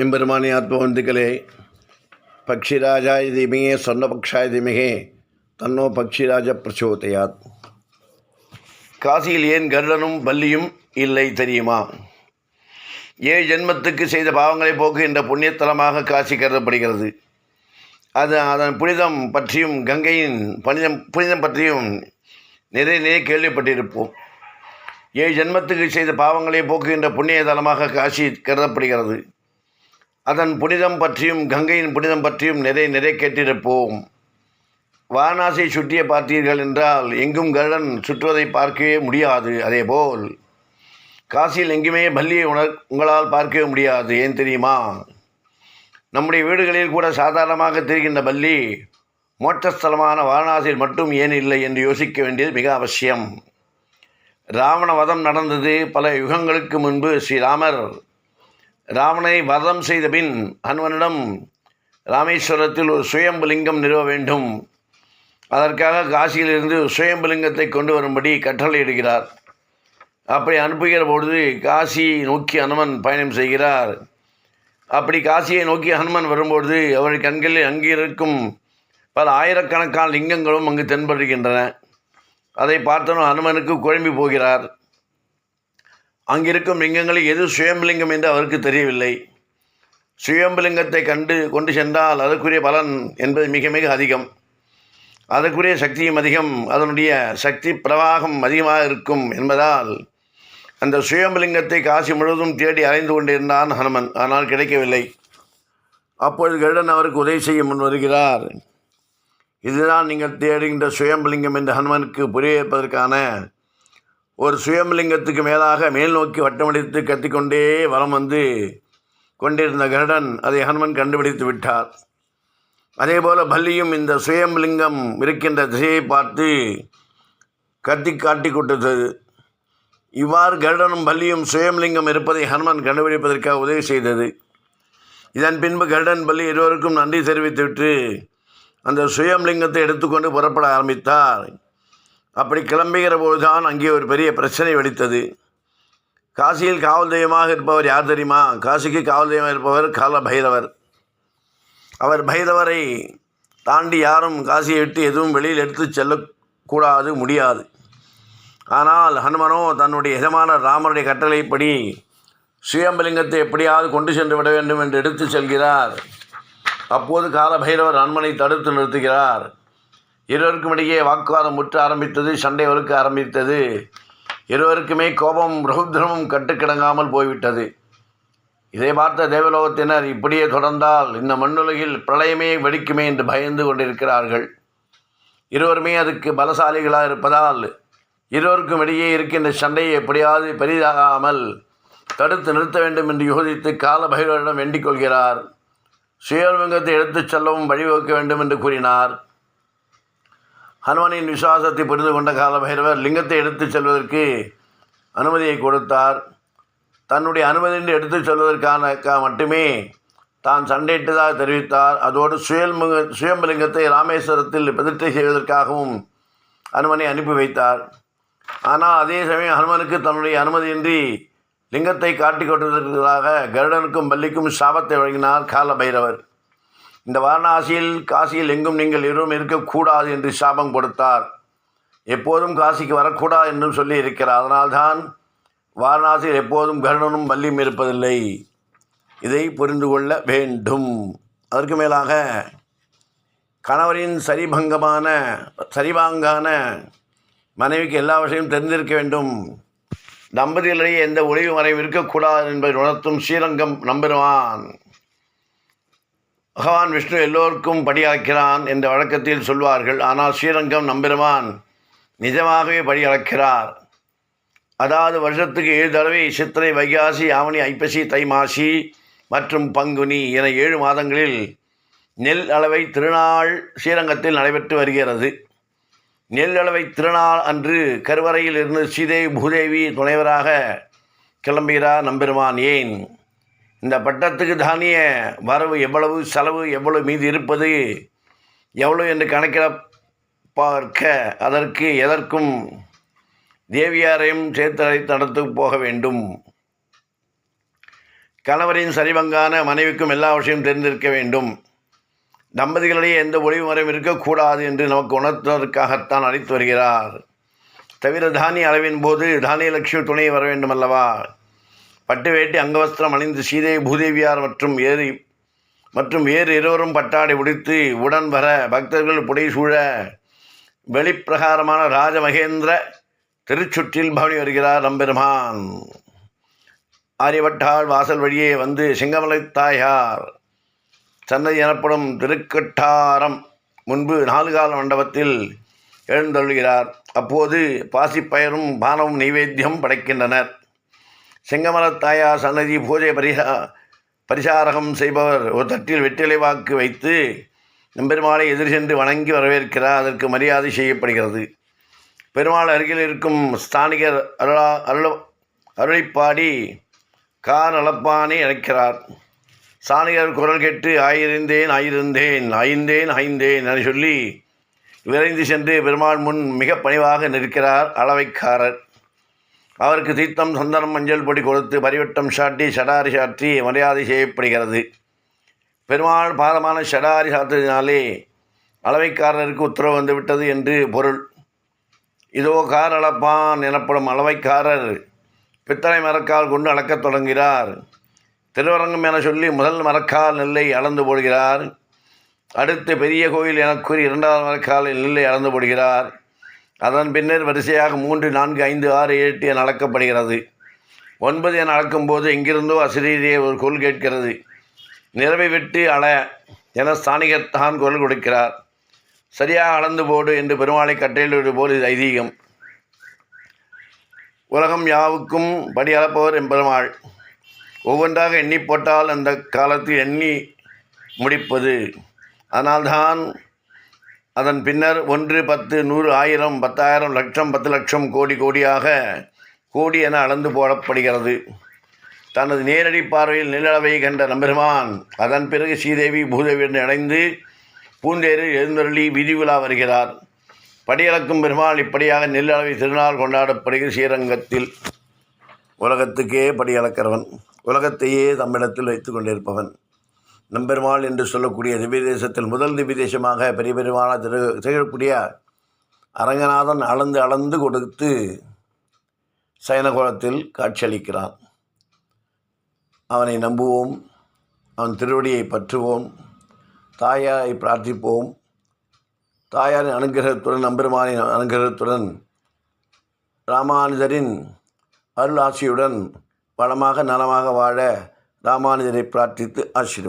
எம்பெருமானி ஆத்மவந்துக்களே பக்ஷிராஜாய சொன்ன சொன்னபக்ஷாய தீமிகே தன்னோ பக்ஷிராஜ பிரச்சோதையாத் காசியில் ஏன் கருடனும் பல்லியும் இல்லை தெரியுமா? ஏழு ஜென்மத்துக்கு செய்த பாவங்களை போக்குகின்ற புண்ணியத்தலமாக காசி கருதப்படுகிறது. அது அதன் புனிதம் பற்றியும் கங்கையின் புனிதம் புனிதம் பற்றியும் நிறைய நிறைய கேள்விப்பட்டிருப்போம். ஏழு ஜென்மத்துக்கு செய்த பாவங்களை போக்குகின்ற புண்ணிய தலமாக காசி கருதப்படுகிறது. அதன் புனிதம் பற்றியும் கங்கையின் புனிதம் பற்றியும் நிறைய நிறைய கேட்டிருப்போம். வாரணாசியை சுற்றிய பார்த்தீர்கள் என்றால் எங்கும் கருடன் சுற்றுவதை பார்க்கவே முடியாது அதேபோல் காசியில் எங்குமே பள்ளியை உணர் உங்களால் பார்க்கவே முடியாது ஏன் தெரியுமா? நம்முடைய வீடுகளில் கூட சாதாரணமாக தெரிகின்ற பள்ளி மோட்சஸ்தலமான வாரணாசியில் மட்டும் ஏன் இல்லை என்று யோசிக்க வேண்டியது மிக அவசியம். ராவண வதம் நடந்தது பல யுகங்களுக்கு முன்பு ஸ்ரீராமர் ராவனை வதம் செய்த பின் ஹனுமனிடம் ராமேஸ்வரத்தில் ஒரு சுயம்புலிங்கம் நிறுவ வேண்டும். அதற்காக காசியிலிருந்து சுயம்புலிங்கத்தை கொண்டு வரும்படி கட்டளையிடுகிறார். அப்படி அனுப்புகிற பொழுது காசியை நோக்கி ஹனுமன் பயணம் செய்கிறார். அப்படி காசியை நோக்கி ஹனுமன் வரும்பொழுது அவர் கண்களில் அங்கே இருக்கும் பல ஆயிரக்கணக்கான லிங்கங்களும் அங்கு தென்படுகின்றன. அதை பார்த்தனும் ஹனுமனுக்கு குழம்பி போகிறார். அங்கிருக்கும் லிங்கங்களில் எது சுயம்பலிங்கம் என்று அவருக்கு தெரியவில்லை. சுயம்பலிங்கத்தை கண்டு கொண்டு சென்றால் அதற்குரிய பலன் என்பது மிக மிக அதிகம். அதற்குரிய சக்தியும் அதிகம். அதனுடைய சக்தி பிரவாகம் அதிகமாக இருக்கும் என்பதால் அந்த சுயம்பலிங்கத்தை காசி முழுவதும் தேடி அலைந்து கொண்டிருந்தான் ஹனுமன். ஆனால் கிடைக்கவில்லை. அப்பொழுது கருடன் அவருக்கு உதவி செய்ய முன் வருகிறார். இதுதான் நீங்கள் தேடுகின்ற சுயம்பலிங்கம் என்று ஹனுமனுக்கு புரிய வைப்பதற்கான ஒரு சுயம்லிங்கத்துக்கு மேலாக மேல் நோக்கி வட்டமடித்து கத்திக்கொண்டே வலம் வந்து கொண்டிருந்த கருடன் அதை ஹனுமன் கண்டுபிடித்து விட்டார். அதேபோல பல்லியும் இந்த சுயம்லிங்கம் இருக்கின்ற திசையை பார்த்து கத்தி காட்டி கொண்டது இவ்வாறு கருடனும் பல்லியும் சுயம்லிங்கம் இருப்பதை ஹனுமன் கண்டுபிடிப்பதற்காக உதவி செய்தது. இதன் பின்பு கருடன் பல்லி இருவருக்கும் நன்றி தெரிவித்துவிட்டு அந்த சுயம்லிங்கத்தை எடுத்துக்கொண்டு புறப்பட ஆரம்பித்தார். அப்படி கிளம்புகிற போதுதான் அங்கே ஒரு பெரிய பிரச்சனை வெடித்தது. காசியில் காவல் தெய்வமாக இருப்பவர் யார் தெரியுமா? காசிக்கு காவல் தெய்வமாக இருப்பவர் கால பைரவர் அவர் பைரவரை தாண்டி யாரும் காசியை விட்டு எதுவும் வெளியில் எடுத்து செல்லக்கூடாது முடியாது. ஆனால் ஹனுமனோ தன்னுடைய எஜமான ராமனுடைய கட்டளைப்படி சுயம்பலிங்கத்தை எப்படியாவது கொண்டு சென்று விட வேண்டும் என்று எடுத்து செல்கிறார். அப்போது கால பைரவர் ஹனுமனை தடுத்து நிறுத்துகிறார். இருவருக்கும் இடையே வாக்குவாதம் முற்ற ஆரம்பித்தது சண்டை வலுக்க ஆரம்பித்தது. இருவருக்குமே கோபம் ரௌத்ரமும் கட்டுக்கிடங்காமல் போய்விட்டது. இதை பார்த்த தேவலோகத்தினர் இப்படியே தொடர்ந்தால் இந்த மண்ணுலகில் பிரளயமே வெடிக்குமே என்று பயந்து கொண்டிருக்கிறார்கள். இருவருமே அதுக்கு பலசாலிகளாக இருப்பதால் இருவருக்கும் இடையே இருக்கின்ற சண்டையை எப்படியாவது பெரிதாகாமல் தடுத்து நிறுத்த வேண்டும் என்று யோசித்து கால பைரவரிடம் வேண்டிக் கொள்கிறார். சுயலிங்கத்தை எடுத்துச் செல்லவும் வழிவகுக்க வேண்டும் என்று கூறினார். ஹனுமனின் விசுவாசத்தை புரிந்து கொண்ட கால பைரவர் லிங்கத்தை எடுத்துச் செல்வதற்கு அனுமதியை கொடுத்தார். தன்னுடைய அனுமதியின்றி எடுத்துச் செல்வதற்கான மட்டுமே தான் சண்டையிட்டதாக தெரிவித்தார். அதோடு சுயல்முக சுயம்பலிங்கத்தை ராமேஸ்வரத்தில் பிரதிஷ்டை செய்வதற்காகவும் அனுமனை அனுப்பி வைத்தார். ஆனால் அதே சமயம் ஹனுமனுக்கு தன்னுடைய அனுமதியின்றி லிங்கத்தை காட்டிக் கொண்டதற்காக கருடனுக்கும் பள்ளிக்கும் சாபத்தை வழங்கினார் கால பைரவர் இந்த வாரணாசியில் காசியில் எங்கும் நீங்கள் எதுவும் இருக்கக்கூடாது என்று சாபம் கொடுத்தார். எப்போதும் காசிக்கு வரக்கூடாது என்றும் சொல்லி இருக்கிறார் அதனால்தான் வாரணாசியில் எப்போதும் கருணனும் வல்லியும் இருப்பதில்லை. இதை புரிந்து கொள்ள வேண்டும். அதற்கு மேலாக கணவரின் சரிபங்கமான சரிபாங்கான மனைவிக்கு எல்லா விஷயமும் தெரிந்திருக்க வேண்டும். தம்பதியிலேயே எந்த ஒளிவு மறைவு இருக்கக்கூடாது என்பதை உணர்த்தும் ஸ்ரீரங்கம் நம்பெருமான். பகவான் விஷ்ணு எல்லோருக்கும் படியளக்கிறான் என்ற வழக்கத்தில் சொல்வார்கள். ஆனால் ஸ்ரீரங்கம் நம்பெருமான் நிஜமாகவே படியளக்கிறார். அதாவது வருஷத்துக்கு ஏழு தடவை சித்திரை வைகாசி ஆவணி ஐப்பசி தை மாசி மற்றும் பங்குனி என ஏழு மாதங்களில் நெல் அளவை திருநாள் ஸ்ரீரங்கத்தில் நடைபெற்று வருகிறது. நெல் அளவை திருநாள் அன்று கருவறையில் இருந்து ஸ்ரீதேவி பூதேவி துணைவராக கிளம்புகிறார் நம்பெருமான். ஏன்? இந்த பட்டத்துக்கு தானிய வரவு எவ்வளவு செலவு எவ்வளவு மீது இருப்பது எவ்வளவு என்று கணக்கிட பார்க்க அதற்கு எதற்கும் தேவியாரையும் சேர்த்தழைத்து நடத்து போக வேண்டும். கணவரின் சரிபங்கான மனைவிக்கும் எல்லா விஷயம் தெரிந்திருக்க வேண்டும். தம்பதிகளிடையே எந்த ஒளிவு மறைவும் இருக்கக்கூடாது என்று நமக்கு உணர்த்துவதற்காகத்தான் அழைத்து வருகிறார். தவிர தானிய அளவின் போது தானிய லட்சுமி துணை வர வேண்டும் அல்லவா பட்டு வேட்டி அங்கவஸ்திரம் அணிந்து சீதை பூதேவியார் மற்றும் ஏறி மற்றும் வேறு இருவரும் பட்டாடை உடித்து உடன் வர பக்தர்கள் புடைசூழ வெளிப்பிரகாரமான ராஜமகேந்திர திருச்சுற்றில் பவனி வருகிறார் நம்பெருமான் ஆரியவட்டால் வாசல் வழியே வந்து சிங்கமலை தாயார் சன்னதி எனப்படும் திருக்கட்டாரம் முன்பு நாலு கால மண்டபத்தில் எழுந்தொள்கிறார் அப்போது பாசிப்பயரும் பானமும் நைவேத்தியம் படைக்கின்றனர். செங்கமலத்தாயா சன்னதி பூஜை பரிசா பரிசாரகம் செய்பவர் ஒரு தட்டில் வெற்றிலை வாக்கு வைத்து நம்பெருமாளை எதிர் சென்று வணங்கி வரவேற்கிறார். அதற்கு மரியாதை செய்யப்படுகிறது. பெருமாள் அருகில் இருக்கும் ஸ்தானிகர் அருளா அருள அருளைப்பாடி கார் அளப்பானை அழைக்கிறார். ஸ்தானிகர் குரல் கேட்டு ஆயிருந்தேன் ஆயிருந்தேன் ஐந்தேன் ஐந்தேன் என சொல்லி விரைந்து சென்று பெருமாள் முன் மிக பணிவாக நிற்கிறார் அளவைக்காரர் அவருக்கு தீர்த்தம் சந்தனம் மஞ்சள் பொடி கொடுத்து பரிவட்டம் சாட்டி ஷடாரி சாற்றி மரியாதை செய்யப்படுகிறது. பெருமாள் பாதமான ஷடாரி சாத்தினாலே அளவைக்காரருக்கு உத்தரவு வந்துவிட்டது என்று பொருள். இதோ கார் அளப்பான் எனப்படும் அளவைக்காரர் பித்தளை மரக்கால் கொண்டு அளக்கத் தொடங்கிறார் திருவரங்கம் என சொல்லி முதல் மரக்கால் நெல்லை அளந்து போடுகிறார். அடுத்து பெரிய கோயில் எனக்குறி இரண்டாவது மரக்காலில் நெல்லை அளந்து போடுகிறார். அதன் பின்னர் வரிசையாக மூன்று நான்கு ஐந்து ஆறு எட்டு என அளக்கப்படுகிறது ஒன்பது என அளக்கும்போது எங்கிருந்தோ அசிரீரியை ஒரு குரல் கேட்கிறது. நிறவை விட்டு அள என ஸ்தானிகத்தான் குரல் கொடுக்கிறார். சரியாக அளந்து போடு என்று பெருமாளை கட்டளையிடுவது போல் இது ஐதீகம். உலகம் யாவுக்கும் படி அளப்பவர் எம்பெருமாள் ஒவ்வொன்றாக எண்ணி போட்டால் அந்த காலத்தில் எண்ணி முடிப்பது. அதனால்தான் அதன் பின்னர் ஒன்று பத்து நூறு ஆயிரம் பத்தாயிரம் லட்சம் பத்து லட்சம் கோடி கோடியாக கோடி என அளந்து போடப்படுகிறது. தனது நேரடி பார்வையில் நிலவை கண்ட நம்பெருமான் அதன் பிறகு ஸ்ரீதேவி பூதேவியுடன் இணைந்து பூந்தேரில் எழுந்தருளி வீதி வருகிறார். படியளக்கும் பெருமாள் இப்படியாக நெல்லளவை திருநாள் கொண்டாடப்படுகிற ஸ்ரீரங்கத்தில். உலகத்துக்கே படியளக்கிறவன். உலகத்தையே தம்மிடத்தில் வைத்து கொண்டிருப்பவன். நம்பெருமாள் என்று சொல்லக்கூடிய திவ்ய தேசத்தில் முதல் திவ்ய தேசமாக பெரிய பெருமான திரு திகழக்கூடிய அரங்கநாதன் அளந்து அளந்து கொடுத்து சயனகோலத்தில் காட்சியளிக்கிறான். அவனை நம்புவோம் அவன் திருவடியை பற்றுவோம் தாயாரை பிரார்த்திப்போம். தாயாரின் அனுகிரகத்துடன் நம்பெருமானின் அனுகிரகத்துடன் ராமானுஜரின் அருள் ஆசியுடன் வளமாக நலமாக வாழ ராமானுஜரை பிரார்த்தித்து ஆசீர்வாதம்